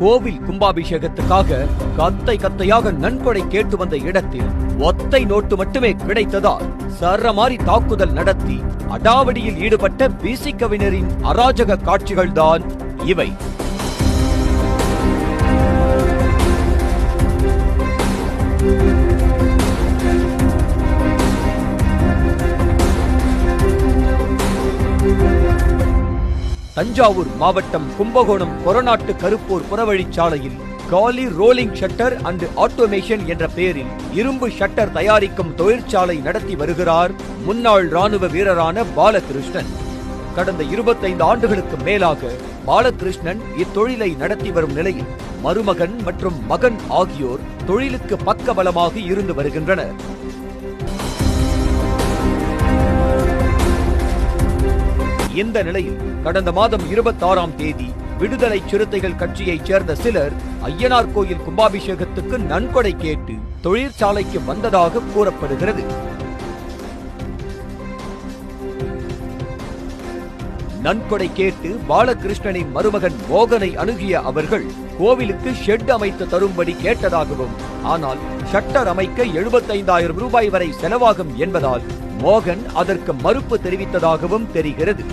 கோவில் கும்பாபிஷேகத்துக்காக கத்தை கத்தையாக நன்கொடை கேட்டு வந்த இடத்தில் ஒத்தை நோட்டு மட்டுமே கிடைத்ததால் சரமாரி தாக்குதல் நடத்தி அடாவடியில் ஈடுபட்ட பிசிகவினரின் அராஜக காட்சிகள்தான் இவை. தஞ்சாவூர் மாவட்டம் கும்பகோணம் கொரநாட்டு கருப்பூர் புறவழிச்சாலையில் காலி ரோலிங் ஷட்டர் அண்ட் ஆட்டோமேஷன் என்ற பெயரில் இரும்பு ஷட்டர் தயாரிக்கும் தொழிற்சாலை நடத்தி வருகிறார் முன்னாள் ராணுவ வீரரான பாலகிருஷ்ணன். கடந்த 25 ஆண்டுகளுக்கு மேலாக பாலகிருஷ்ணன் இத்தொழிலை நடத்தி வரும் நிலையில் மருமகன் மற்றும் மகன் ஆகியோர் தொழிலுக்கு பக்கபலமாக இருந்து வருகின்றனர். இந்த நிலையில் கடந்த மாதம் இருபத்தாறாம் தேதி விடுதலை சிறுத்தைகள் கட்சியைச் சேர்ந்த சிலர் ஐயனார் கோயில் கும்பாபிஷேகத்துக்கு நன்கொடை கேட்டு தொழிற்சாலைக்கு வந்ததாக கூறப்படுகிறது. நன்கொடை கேட்டு பாலகிருஷ்ணனின் மருமகன் மோகனை அணுகிய அவர்கள் கோவிலுக்கு ஷெட் அமைத்து தரும்படி கேட்டதாகவும் ஆனால் ஷட்டர் அமைக்க எழுபத்தைந்தாயிரம் ரூபாய் வரை செலவாகும் என்பதால் மோகன் அதற்கு மறுப்பு தெரிவித்ததாகவும் தெரிகிறது.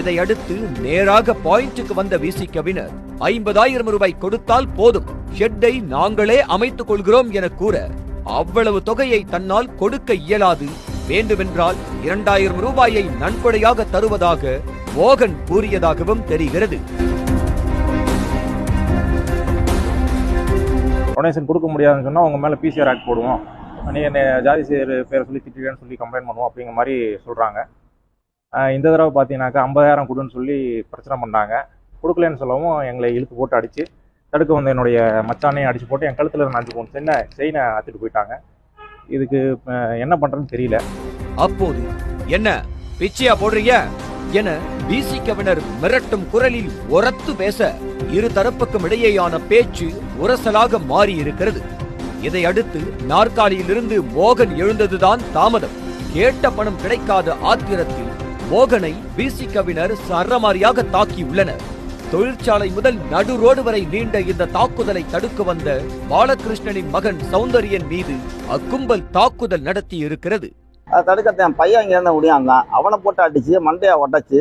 இதையடுத்து நேராக பாயிண்ட்டுக்கு வந்த விசிகவினர் ஐம்பதாயிரம் ரூபாய் கொடுத்தால் போதும். ஷெட்டை நாங்களே அமைத்துக் கொள்கிறோம் என கூற அவ்வளவு தொகையை தன்னால் கொடுக்க இயலாது. வேண்டுமென்றால் இரண்டாயிரம் ரூபாயை நன்கொடையாக தருவதாக மோகன் கூறியதாகவும் தெரிகிறது. டொனேஷன் கொடுக்க முடியாதுன்னு சொன்னால் உங்கள் மேலே பிசிஆர் ஆக்ட் போடுவோம். நீ என்னை ஜாதி செய்யற பேரை சொல்லி திட்டுறேன்னு சொல்லி கம்ப்ளைண்ட் பண்ணுவோம் அப்படிங்கிற மாதிரி சொல்கிறாங்க இந்த தடவை பார்த்தீங்கன்னாக்கா ஐம்பதாயிரம் கொடுன்னு சொல்லி பிரச்சனை பண்ணாங்க. கொடுக்கலன்னு சொல்லவும் எங்களை இழுத்து போட்டு அடித்து தடுக்க வந்த என்னுடைய மச்சானையும் அடித்து போட்டு என் கழுத்தில் இருந்த போன சென்னை செயினை அத்துட்டு போயிட்டாங்க. இதுக்கு என்ன பண்ணுறேன்னு தெரியல. அப்போது என்ன பிச்சையா போடுறீங்க? என பிசிகவினர் மிரட்டும் குரலில் உரத்து பேச இரு தரப்புக்கும் இடையேயான பேச்சு உரசலாக மாறி இருக்கிறது இதை அடுத்து நாற்காலியிலிருந்து மோகன் எழுந்ததுதான் தாமதம். கேட்ட பணம் கிடைக்காத ஆத்திரத்தில் மோகனை பிசிகவினர் சரமாரியாக தாக்கியுள்ளனர் தொழிற்சாலை முதல் நடு ரோடு வரை நீண்ட இந்த தாக்குதலை தடுக்க வந்த பாலகிருஷ்ணனின் மகன் சௌந்தரியன் மீது அக்கும்பல் தாக்குதல் நடத்தி இருக்கிறது அதை தடுக்க என் பையன் இங்கே இருந்த முடியாந்தான் அவனை போட்டு அடிச்சு மண்டையை உடச்சி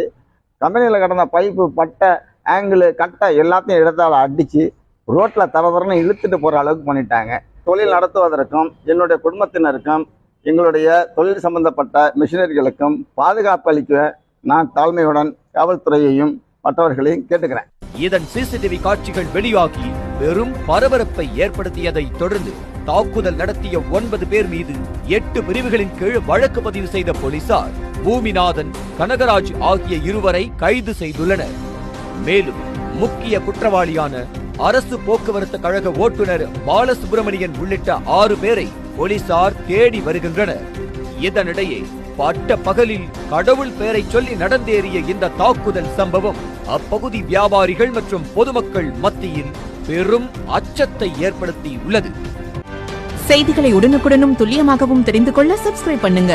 கம்பெனியில் கிடந்த பைப்பு பட்டை ஆங்கிள் கட்டை எல்லாத்தையும் இடத்தால் அடிச்சு ரோட்டில் தர தரன்னு இழுத்துட்டு போகிற அளவுக்கு பண்ணிட்டாங்க. தொழில் நடத்துவதற்கும் என்னுடைய குடும்பத்தினருக்கும் எங்களுடைய தொழில் சம்பந்தப்பட்ட மிஷினரிகளுக்கும் பாதுகாப்பு அளிக்க நான் தாழ்மையுடன் காவல்துறையையும் மற்றவர்களையும் கேட்டுக்கிறேன். இதன் சிசிடிவி காட்சிகள் வெளியாகி பெரும் பரபரப்பை ஏற்படுத்தியதை தொடர்ந்து தாக்குதல் நடத்திய ஒன்பது பேர் மீது எட்டு பிரிவுகளின் கீழ் வழக்கு பதிவு செய்த போலீசார் பூமிநாதன் கனகராஜ் ஆகிய இருவரை கைது செய்துள்ளனர். மேலும் முக்கிய குற்றவாளியான அரசு போக்குவரத்து கழக ஓட்டுநர் பாலசுப்பிரமணியன் உள்ளிட்ட ஆறு பேரை போலீசார் தேடி வருகின்றனர். இதனிடையே பட்ட பகலில் கடவுள் பெயரை சொல்லி நடந்தேறிய இந்த தாக்குதல் சம்பவம் அப்பகுதி வியாபாரிகள் மற்றும் பொதுமக்கள் மத்தியில் பெரும் அச்சத்தை ஏற்படுத்தி உள்ளது செய்திகளை உடனுக்குடனும் துல்லியமாகவும் தெரிந்து கொள்ள சப்ஸ்கிரைப் பண்ணுங்க.